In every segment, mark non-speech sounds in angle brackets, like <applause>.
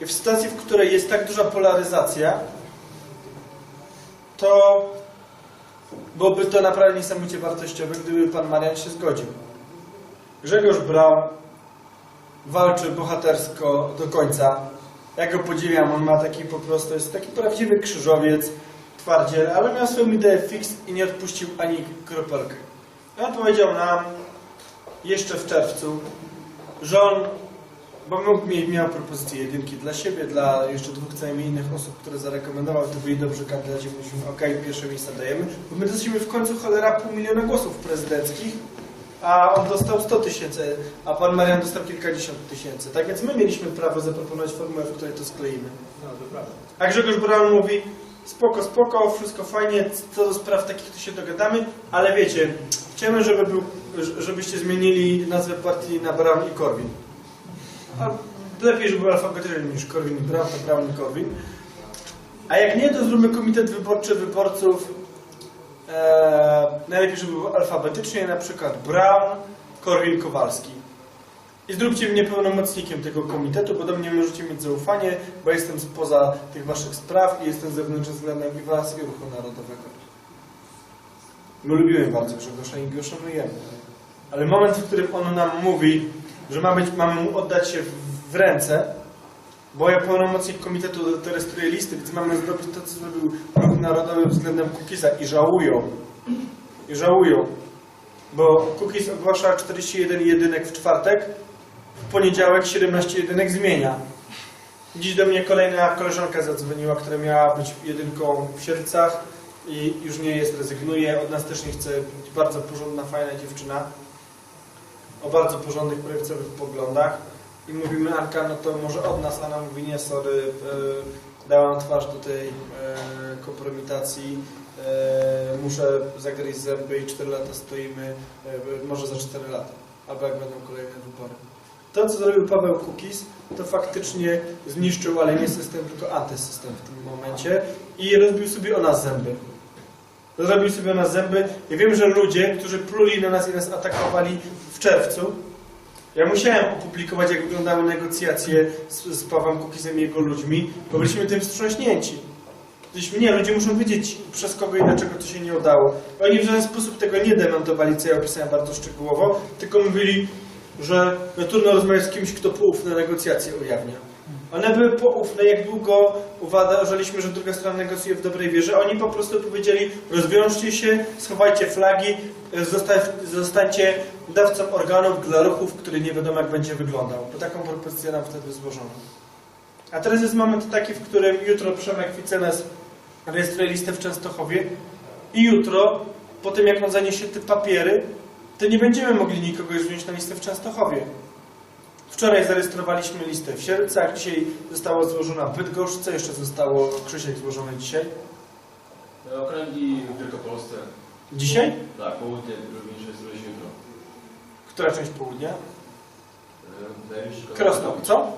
w sytuacji, w której jest tak duża polaryzacja, to byłoby to naprawdę niesamowicie wartościowe, gdyby pan Marian się zgodził. Grzegorz Braun walczy bohatersko do końca. Ja go podziwiam, on ma taki po prostu, jest taki prawdziwy krzyżowiec, twardziel, ale miał swoją ideę fix i nie odpuścił ani kropelkę. I on powiedział nam jeszcze w czerwcu, że on, bo miał propozycję jedynki dla siebie, dla jeszcze dwóch co najmniej innych osób, które zarekomendował, to byli dobrzy kandydaci, mówiliśmy, ok, pierwsze miejsca dajemy, bo my dostaliśmy w końcu cholera pół miliona głosów prezydenckich, a on dostał 100 tysięcy, a pan Marian dostał kilkadziesiąt tysięcy. Tak więc my mieliśmy prawo zaproponować formułę, w której to skleimy. No, to prawda. A Grzegorz Braun mówi, spoko, spoko, wszystko fajnie, co do spraw takich to się dogadamy, ale wiecie, chciałbym, żeby był, żebyście zmienili nazwę partii na Braun i Korwin. Lepiej, żeby był alfabetyczny niż Korwin Braun, to Braun Korwin. A jak nie, to zróbmy komitet wyborczy wyborców. E, najlepiej, żeby był alfabetycznie, na przykład Braun, Korwin, Kowalski. I zróbcie mnie pełnomocnikiem tego komitetu, bo do mnie możecie mieć zaufanie, bo jestem spoza tych waszych spraw i jestem zewnętrzny względem i was i ruchu narodowego. My lubimy bardzo Grzegorza i go szanujemy. Ale moment, w którym on nam mówi, że ma być, mamy mu oddać się w, w ręce, bo ja pełnomocnik komitetu to rejestruję listy, więc mamy zrobić to, co zrobił ruch narodowy względem Kukiza i żałują. I żałują. Bo Kukiz ogłasza 41 jedynek w czwartek, w poniedziałek 17 jedynek zmienia. Dziś do mnie kolejna koleżanka zadzwoniła, która miała być jedynką w Siercach i już nie jest, rezygnuje. Od nas też nie chce być bardzo porządna, fajna dziewczyna o bardzo porządnych, prawicowych poglądach. I mówimy, Anka, no to może od nas. Anna mówi, nie, sorry, e, dałam twarz do tej e, kompromitacji. E, muszę zagryźć zęby i 4 lata stoimy, może za 4 lata, albo jak będą kolejne wybory. To, co zrobił Paweł Kukiz, to faktycznie zniszczył, ale nie system, tylko antysystem w tym momencie i rozbił sobie o nas zęby. Zrobił sobie o nas zęby. Ja wiem, że ludzie, którzy pluli na nas i nas atakowali w czerwcu, ja musiałem opublikować, jak wyglądały negocjacje z, z Pawłem Kukizem i jego ludźmi, bo byliśmy tym wstrząśnięci. Byliśmy, nie, ludzie muszą wiedzieć przez kogo i dlaczego to się nie udało. Oni w żaden sposób tego nie dementowali, co ja opisałem bardzo szczegółowo, tylko mówili, że no, trudno rozmawiać z kimś, kto poufne negocjacje ujawnia. One były poufne, jak długo uważaliśmy, że druga strona negocjuje w dobrej wierze. Oni po prostu powiedzieli, rozwiążcie się, schowajcie flagi, zosta zostańcie dawcą organów dla ruchów, który nie wiadomo jak będzie wyglądał. Bo taką propozycję nam wtedy złożono. A teraz jest moment taki, w którym jutro Przemek Wicenes rejestruje listę w Częstochowie i jutro, po tym jak on zaniesie te papiery, to nie będziemy mogli nikogo już wziąć na listę w Częstochowie. Wczoraj zarejestrowaliśmy listę w Sierpcach, dzisiaj została złożona w Bydgoszce, jeszcze zostało Krzysiek złożony dzisiaj. No, Okręgi w Wielkopolsce. Dzisiaj? Tak, południe również rejestruje się jutro. Która część południa? E, Krosno, co?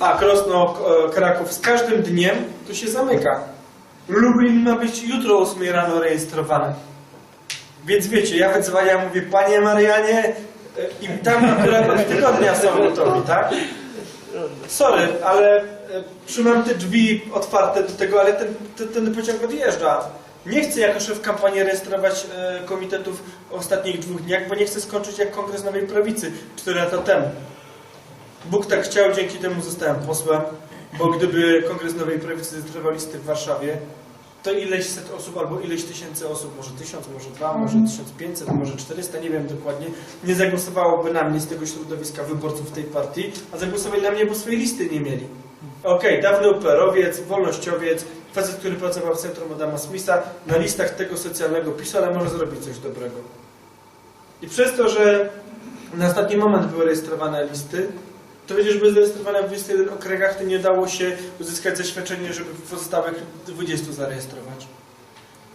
A, Krosno, e, Kraków. Z każdym dniem to się zamyka. Lublin ma być jutro o 8 rano rejestrowany. Więc wiecie, ja wydzwaniam, mówię, panie Marianie, e, i tam akurat od tygodnia są gotowi, tak? Sorry, ale e, trzymam te drzwi otwarte do tego, ale ten, ten, ten pociąg odjeżdża. Nie chcę jako szef kampanii rejestrować e, komitetów w ostatnich dwóch dniach, bo nie chcę skończyć jak Kongres Nowej Prawicy 4 lata temu. Bóg tak chciał, dzięki temu zostałem posłem, bo gdyby Kongres Nowej Prawicy listy w Warszawie, to ileś set osób albo ileś tysięcy osób, może tysiąc, może dwa, może tysiąc pięćset, może czterysta, nie wiem dokładnie, nie zagłosowałoby na mnie z tego środowiska wyborców tej partii, a zagłosowali na mnie, bo swojej listy nie mieli. Okej, dawny operowiec, wolnościowiec, facet, który pracował w centrum Adama Smitha, na listach tego socjalnego PiSu, ale może zrobić coś dobrego. I przez to, że na ostatni moment były rejestrowane listy, to były zarejestrowane w 21 okręgach, to nie dało się uzyskać zaświadczenie, żeby pozostałych 20 zarejestrować.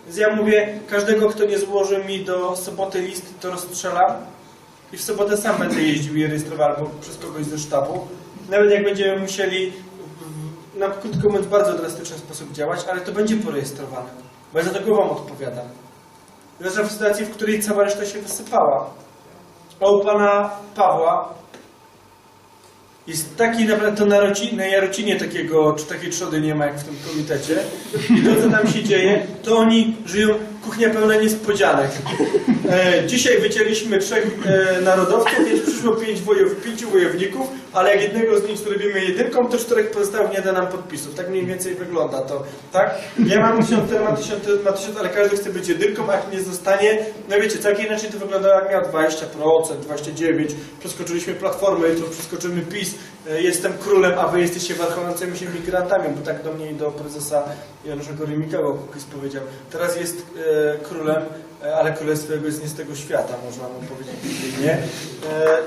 Więc ja mówię, każdego, kto nie złoży mi do soboty list, to rozstrzelam i w sobotę sam będę jeździł i je rejestrował albo przez kogoś ze sztabu. Nawet jak będziemy musieli na krótko mówiąc bardzo drastyczny sposób działać, ale to będzie porejestrowane, bo ja za to głową odpowiadam. Zwłaszcza w sytuacji, w której cała reszta się wysypała. A u pana Pawła Jest taki naprawdę to na, roci, na jarocinie takiego, czy takiej trzody nie ma jak w tym komitecie. I to co tam się dzieje, to oni żyją kuchnia pełna niespodzianek. E, dzisiaj wycięliśmy trzech e, narodowców, więc przyszło pięć wojow, pięciu wojowników, ale jak jednego z nich zrobimy jedynką, to czterech pozostałych nie da nam podpisów. Tak mniej więcej wygląda to, tak? Ja mam tysiąc, ten ma tysiąc, ten ma tysiąc, ale każdy chce być jedynką, a jak nie zostanie, no wiecie, całkiem inaczej to wygląda jak miał 20%, 29%, przeskoczyliśmy platformę, jutro przeskoczymy PiS, jestem królem, a wy jesteście warchającymi się migrantami, bo tak do mnie i do prezesa Janusza Korymika Kukiz powiedział. Teraz jest e, królem, e, ale królestwo jego jest nie z tego świata, można mu powiedzieć nie. E,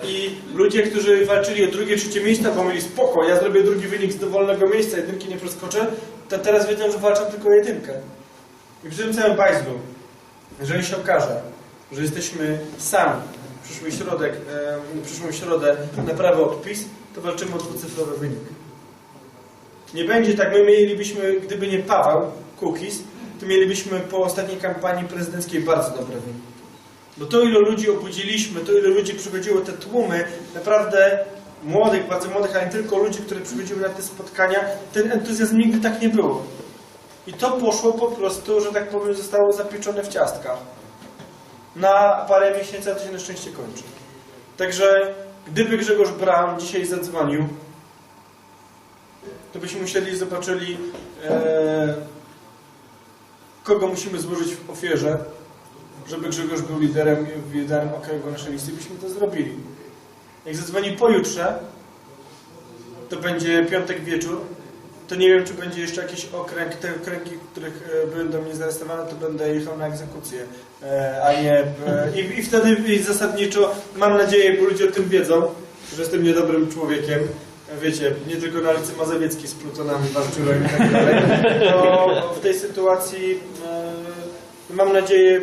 I ludzie, którzy walczyli o drugie, trzecie miejsca, bo mieli spoko, ja zrobię drugi wynik z dowolnego miejsca, jedynki nie przeskoczę, to teraz wiedzą, że walczą tylko o jedynkę. I przy tym całym bajzlu, jeżeli się okaże, że jesteśmy sami, przyszły środek, e, przyszłą środę na prawo odpis, to walczymy o dwucyfrowy wynik. Nie będzie tak, my mielibyśmy, gdyby nie Paweł Kukiz, to mielibyśmy po ostatniej kampanii prezydenckiej bardzo dobre wyniki. Bo to ile ludzi obudziliśmy, to ile ludzi przychodziło, te tłumy, naprawdę młodych, bardzo młodych, ale nie tylko ludzi, które przychodziły na te spotkania, ten entuzjazm nigdy tak nie było. I to poszło po prostu, że tak powiem, zostało zapieczone w ciastkach. Na parę miesięcy, a to się na szczęście kończy. Także gdyby Grzegorz Braun dzisiaj zadzwonił, to byśmy musieli zobaczyli, e, kogo musimy złożyć w ofierze, żeby Grzegorz był liderem, liderem okręgu naszej listy, byśmy to zrobili. Jak zadzwoni pojutrze, to będzie piątek wieczór, to nie wiem, czy będzie jeszcze jakiś okręg, te okręgi, których e, będą mnie zarejestrowane, to będę jechał na egzekucję, e, a nie... I, I wtedy i zasadniczo, mam nadzieję, bo ludzie o tym wiedzą, że jestem niedobrym człowiekiem, wiecie, nie tylko na ulicy Mazowieckiej z plutonami walczyłem i tak dalej, to w tej sytuacji e, mam nadzieję,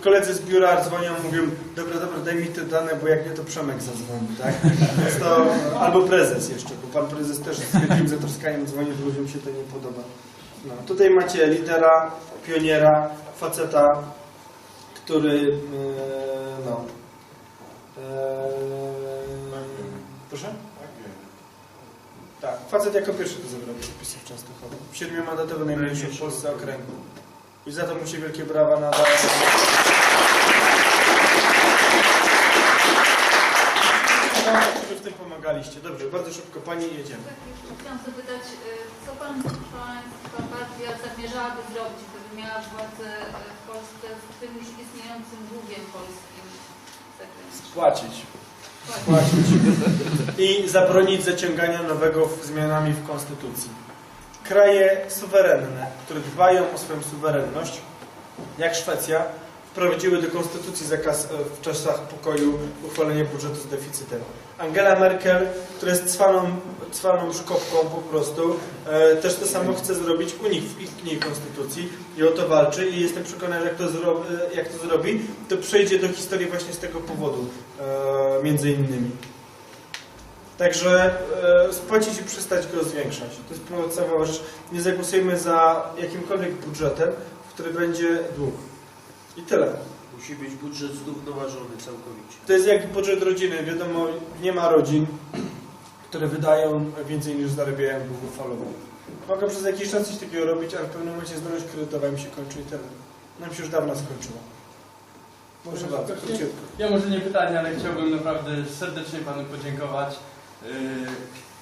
koledzy z biura dzwonią, mówią, dobra, dobra, daj mi te dane, bo jak nie, to Przemek zadzwoni, tak? Więc to, albo prezes jeszcze, bo pan prezes też z wielkim zatroskaniem dzwoni, bo ludziom się to nie podoba. No, tutaj macie lidera, pioniera, faceta, który, e, no, e, proszę? Tak, facet jako pierwszy to zebrał podpisy w Częstochowie. Siedmiomandatowy najmniejszy w Polsce okręgu. I za to mu się wielkie brawa nadaje. Którzy w tym pomagaliście. Dobrze, bardzo szybko Pani jedziemy. Chciałam zapytać, y, co Pan, Państwa partia zamierzałaby zrobić, gdyby miała władzę y, w Polsce z tym już istniejącym długiem polskim zagranicznym? Płacić. Płacić. I zabronić zaciągania nowego w- zmianami w Konstytucji. Kraje suwerenne, które dbają o swoją suwerenność, jak Szwecja, wprowadziły do Konstytucji zakaz e, w czasach pokoju uchwalenia budżetu z deficytem. Angela Merkel, która jest cwaną, cwaną szkopką po prostu, e, też to samo chce zrobić u nich w ich, ich konstytucji i o to walczy i jestem przekonany, jak to, zro, e, jak to zrobi, to przejdzie do historii właśnie z tego powodu, e, między innymi. Także e, spłacić i przestać go zwiększać. To jest podstawowa rzecz. Nie zagłosujemy za jakimkolwiek budżetem, który będzie dług. I tyle. Musi być budżet zrównoważony całkowicie. To jest jak budżet rodziny. Wiadomo, nie ma rodzin, które wydają więcej niż zarabiają długofalowo. Mogę przez jakiś czas coś takiego robić, ale w pewnym momencie zdolność kredytowa mi się kończy i tyle. Nam się już dawno skończyła. Proszę bardzo, króciutko. Ja może nie pytanie, ale chciałbym naprawdę serdecznie Panu podziękować. Yy,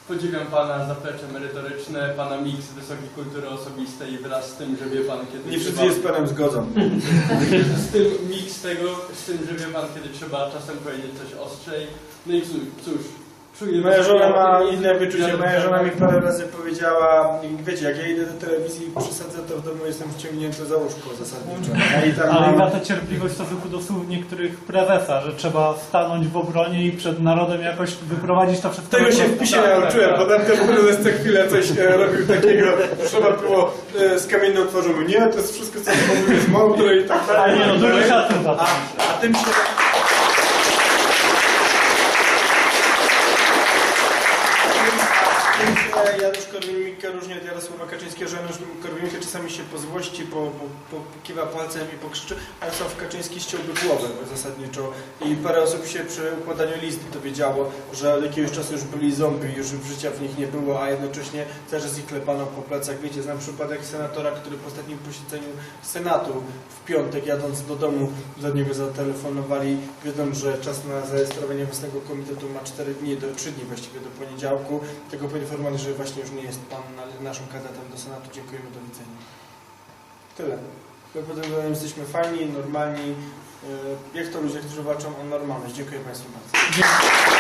Podziwiam Pana zaplecze merytoryczne, Pana miks wysokiej kultury osobistej wraz z tym, że wie Pan kiedy Nie wszyscy się z Panem zgodzą. <laughs> Z tym miks tego, z tym, że wie Pan kiedy trzeba czasem powiedzieć coś ostrzej. No i cóż. Moja żona ma inne wyczucie. ja- Moja żona mi parę razy powiedziała, wiecie, jak ja idę do telewizji i przesadzę, to w domu jestem wciągnięty za łóżko zasadniczo. Ja tak Ale ma tę cierpliwość w stosunku do słów niektórych prezesa, że trzeba stanąć w obronie i przed narodem jakoś wyprowadzić to wszystko. Tego się w pisie Tak, nauczyłem, tak, bo tam ten prezes co chwilę coś e, robił takiego, trzeba było e, z kamienną twarzą. Nie, to jest wszystko, co mówię, jest mądre i tak tak. Ale dalej. nie no, duży szacun za to. A, a tym się... Korwin-Mikke różni od Jarosława Kaczyńskiego, że Korwin-Mikke czasami się po złości, po, po, po, pokiwa palcem i pokrzyczy, a Jarosław Kaczyński ściąłby głowę zasadniczo. I parę osób się przy układaniu list dowiedziało, że od jakiegoś czasu już byli zombie, już życia w nich nie było, a jednocześnie cały czas ich klepano po plecach. Wiecie, znam przypadek senatora, który po ostatnim posiedzeniu Senatu w piątek jadąc do domu do niego zatelefonowali, wiedzą, że czas na zarejestrowanie własnego komitetu ma 4 dni, do 3 dni właściwie do poniedziałku. Tego poinformowali, że właśnie już nie jest pan na- naszym kandydatem do Senatu. Dziękujemy, do widzenia. Tyle. My potem jesteśmy fajni, normalni. e, Jak to ludzie, którzy walczą o normalność. Dziękuję Państwu bardzo. Dziękuję.